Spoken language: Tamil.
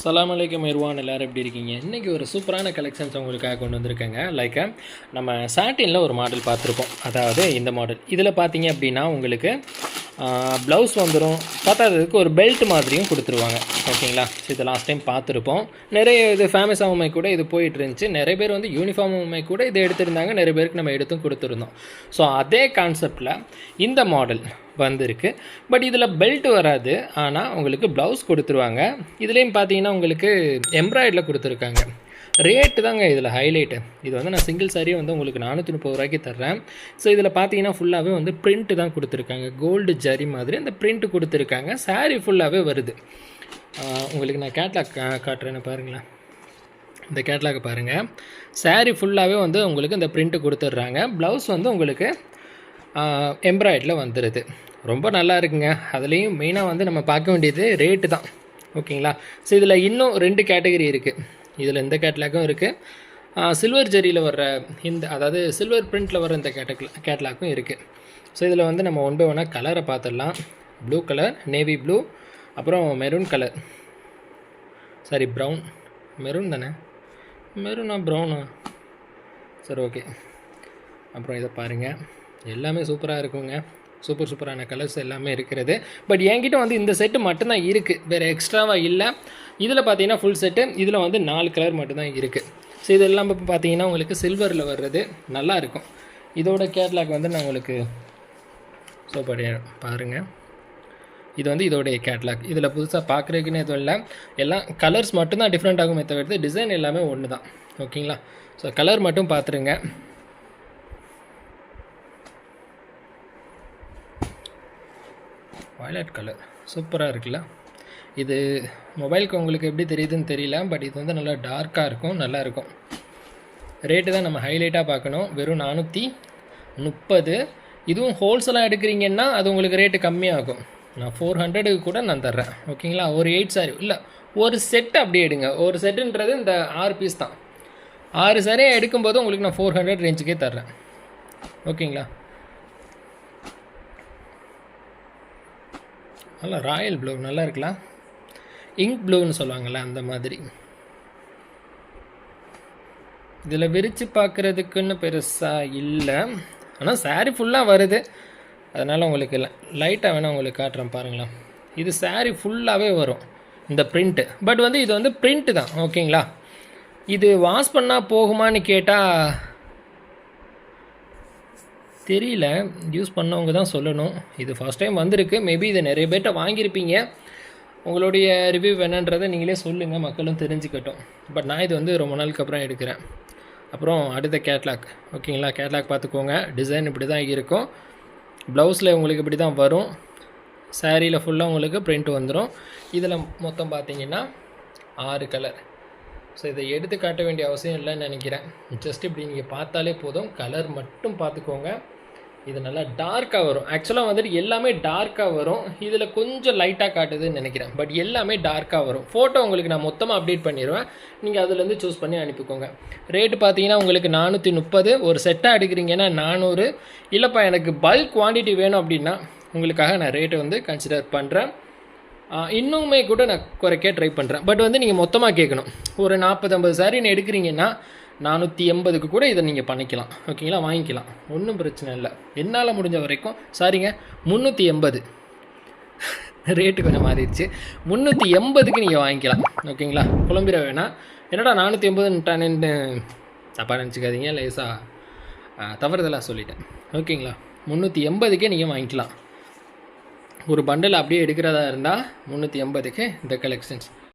சலாம் அலைக்கும் இர்வான் எல்லோரும் எப்படி இருக்கீங்க? இன்றைக்கி ஒரு சூப்பரான கலெக்ஷன்ஸ் உங்களுக்காக கொண்டு வந்திருக்கேங்க. லைக் நம்ம சாட்டினில் ஒரு மாடல் பார்த்துருக்கோம். அதாவது இந்த மாடல் இதில் பார்த்தீங்க அப்படின்னா உங்களுக்கு ப்ளவுஸ் வந்துடும் பத்தாததுக்கு ஒரு பெல்ட் மாதிரியும் கொடுத்துருவாங்க. ஓகேங்களா? So, இது லாஸ்ட் டைம் பார்த்துருப்போம். நிறைய இது ஃபேமஸ் ஆகுமே கூட இது போயிட்டு இருந்துச்சு. நிறைய பேர் வந்து யூனிஃபார்முமே கூட இது எடுத்திருந்தாங்க. நிறைய பேருக்கு நம்ம எடுத்தும் கொடுத்துருந்தோம். ஸோ அதே கான்செப்டில் இந்த மாடல் வந்திருக்கு. பட் இதில் பெல்ட் வராது. ஆனால் உங்களுக்கு ப்ளவுஸ் கொடுத்துருவாங்க. இதுலேயும் பார்த்தீங்கன்னா உங்களுக்கு எம்ப்ராய்டில் கொடுத்துருக்காங்க. ரேட்டு தாங்க இதில் ஹைலைட்டு இது வந்து நான் சிங்கிள் சாரியே வந்து உங்களுக்கு நானூற்றி முப்பது ரூபாய்க்கு தர்றேன். ஸோ இதில் பார்த்தீங்கன்னா ஃபுல்லாகவே வந்து பிரிண்ட்டு தான் கொடுத்துருக்காங்க. கோல்டு ஜரி மாதிரி அந்த பிரிண்ட்டு கொடுத்துருக்காங்க. Saree ஃபுல்லாகவே வருது. உங்களுக்கு நான் கேட்லாக் காட்டுறேன்னு பாருங்களேன். இந்த கேட்லாக் பாருங்கள் சாரீ ஃபுல்லாகவே வந்து உங்களுக்கு இந்த பிரிண்ட்டு கொடுத்துட்றாங்க. ப்ளவுஸ் வந்து உங்களுக்கு எம்ப்ராய்டில் வந்துடுது ரொம்ப நல்லா இருக்குங்க. அதுலேயும் மெயினாக வந்து நம்ம பார்க்க வேண்டியது ரேட்டு தான். ஓகேங்களா? ஸோ இதில் இன்னும் ரெண்டு கேட்டகரி இருக்குது இதில் இந்த கேட்லாக்கும் இருக்குது சில்வர் ஜெரியில் வர்ற இந்த அதாவது சில்வர் பிரிண்ட்டில் வர இந்த கேட்டக் கேட்லாக்கும் இருக்குது ஸோ இதில் வந்து நம்ம ஒன் பை ஒன்னாக கலரை பார்த்துடலாம். ப்ளூ கலர் நேவி ப்ளூ அப்புறம் maroon colour sorry brown maroon தானே? மெரூனா ப்ரௌனா சரி ஓகே அப்புறம் இதை பாருங்கள் எல்லாமே சூப்பராக இருக்குங்க. சூப்பர் சூப்பரான கலர்ஸ் எல்லாமே இருக்கிறது. பட் என்கிட்ட வந்து இந்த செட்டு மட்டும்தான் இருக்குது வேறு எக்ஸ்ட்ராவாக இல்லை. இதில் பார்த்தீங்கன்னா ஃபுல் செட்டு இதில் வந்து நாலு கலர் மட்டும்தான் இருக்குது ஸோ இதெல்லாம் இப்போ பார்த்தீங்கன்னா உங்களுக்கு சில்வரில் வர்றது நல்லா இருக்கும். இதோட கேட்லாக் வந்து நான் உங்களுக்கு ஸோ பாருங்கள் இது வந்து இதோடைய கேட்லாக் இதில் புதுசாக பார்க்குறதுக்குன்னு எதுவும் இல்லை. எல்லாம் கலர்ஸ் மட்டும்தான் டிஃப்ரெண்ட் ஆகும் தவிர்த்து டிசைன் எல்லாமே ஒன்று தான் ஓகேங்களா ஸோ கலர் மட்டும் பார்த்துருங்க வயலட் கலர் சூப்பராக இருக்குல்ல? இது மொபைலுக்கு உங்களுக்கு எப்படி தெரியுதுன்னு தெரியல பட் இது வந்து நல்லா டார்க்காக இருக்கும் நல்லா இருக்கும். ரேட்டு தான் நம்ம ஹைலைட்டாக பார்க்கணும். வெறும் நானூற்றி முப்பது. இதுவும் ஹோல்சேலாக எடுக்கிறீங்கன்னா அது உங்களுக்கு ரேட்டு கம்மியாகும். நான் ஃபோர் ஹண்ட்ரடுக்கு கூட நான் தர்றேன். ஓகேங்களா ஒரு எயிட் சாரி இல்லை ஒரு செட் அப்படி எடுங்க. ஒரு செட்டுன்றது இந்த ஆறு பீஸ் தான். ஆறு சாரியாக எடுக்கும்போது உங்களுக்கு நான் ஃபோர் ஹண்ட்ரட் ரேஞ்சுக்கே தர்றேன். ஓகேங்களா நல்லா ராயல் ப்ளூ நல்லா இருக்கலாம் இங்க் ப்ளூன்னு சொல்லுவாங்கள்ல அந்த மாதிரி. இதில் விரித்து பார்க்குறதுக்குன்னு பெருசாக இல்லை. ஆனால் saree ஃபுல்லாக வருது. அதனால் உங்களுக்கு லைட்டாக வேணால் உங்களுக்கு காட்டுறேன் பாருங்களேன். இது saree ஃபுல்லாகவே வரும் இந்த பிரிண்ட்டு பட் வந்து இது வந்து பிரிண்ட்டு தான் ஓகேங்களா இது வாஷ் பண்ணால் போகுமான்னு கேட்டால் தெரியல. யூஸ் பண்ணவங்க தான் சொல்லணும். இது ஃபர்ஸ்ட் டைம் வந்திருக்கு. மேபி இதை நிறைய பேர்கிட்ட வாங்கியிருப்பீங்க. உங்களுடைய ரிவ்யூ என்னன்றதை நீங்களே சொல்லுங்கள் மக்களும் தெரிஞ்சுக்கட்டும். பட் நான் இது வந்து ரொம்ப நாளுக்கு அப்புறம் எடுக்கிறேன். அப்புறம் அடுத்த கேட்லாக் ஓகேங்களா கேட்லாக் பார்த்துக்கோங்க. டிசைன் இப்படி தான் இருக்கும் ப்ளவுஸில் உங்களுக்கு இப்படி தான் வரும் சாரியில் ஃபுல்லாக உங்களுக்கு பிரிண்ட் வந்துடும் இதில் மொத்தம் பார்த்தீங்கன்னா ஆறு கலர் ஸோ இதை எடுத்து காட்ட வேண்டிய அவசியம் இல்லைன்னு நினைக்கிறேன். ஜஸ்ட் இப்படி நீங்கள் பார்த்தாலே போதும். கலர் மட்டும் பார்த்துக்கோங்க. இது நல்லா டார்க்காக வரும். ஆக்சுவலாக வந்துட்டு எல்லாமே டார்க்காக வரும். இதில் கொஞ்சம் லைட்டாக காட்டுதுன்னு நினைக்கிறேன். பட் எல்லாமே டார்க்காக வரும். ஃபோட்டோ உங்களுக்கு நான் மொத்தமாக அப்டேட் பண்ணிடுவேன் நீங்கள் அதுலேருந்து சூஸ் பண்ணி அனுப்பிக்கோங்க. ரேட்டு பார்த்தீங்கன்னா உங்களுக்கு நானூற்றி முப்பது. ஒரு செட்டாக எடுக்கிறீங்கன்னா நானூறு. இல்லைப்பா எனக்கு பல்க் குவான்டிட்டி வேணும் அப்படின்னா உங்களுக்காக நான் ரேட்டு வந்து கன்சிடர் பண்ணுறேன் இன்னுமே கூட நான் குறைக்க ட்ரை பண்ணுறேன் பட் வந்து நீங்கள் மொத்தமாக கேட்கணும். ஒரு நாற்பது ஐம்பது சாரின்னு எடுக்கிறீங்கன்னா நானூற்றி எண்பதுக்கு கூட இதை நீங்கள் பண்ணிக்கலாம். ஓகேங்களா? வாங்கிக்கலாம். ஒன்றும் பிரச்சனை இல்லை. என்னால் முடிஞ்ச வரைக்கும் சாரிங்க முந்நூற்றி எண்பது. ரேட்டு கொஞ்சம் மாறிடுச்சு. முந்நூற்றி எண்பதுக்கு நீங்கள் வாங்கிக்கலாம். ஓகேங்களா? குழம்பிட வேணாம். என்னடா நானூற்றி எண்பதுன்ட்டானேன்னு தப்பாக நினச்சிக்காதீங்க லேசாக தவறுதலாக சொல்லிட்டேன். ஓகேங்களா? முந்நூற்றி எண்பதுக்கே நீங்கள் வாங்கிக்கலாம். ஒரு பண்டில் அப்படியே எடுக்கிறதா இருந்தால் முந்நூற்றி எண்பதுக்கு இந்த கலெக்ஷன்ஸ்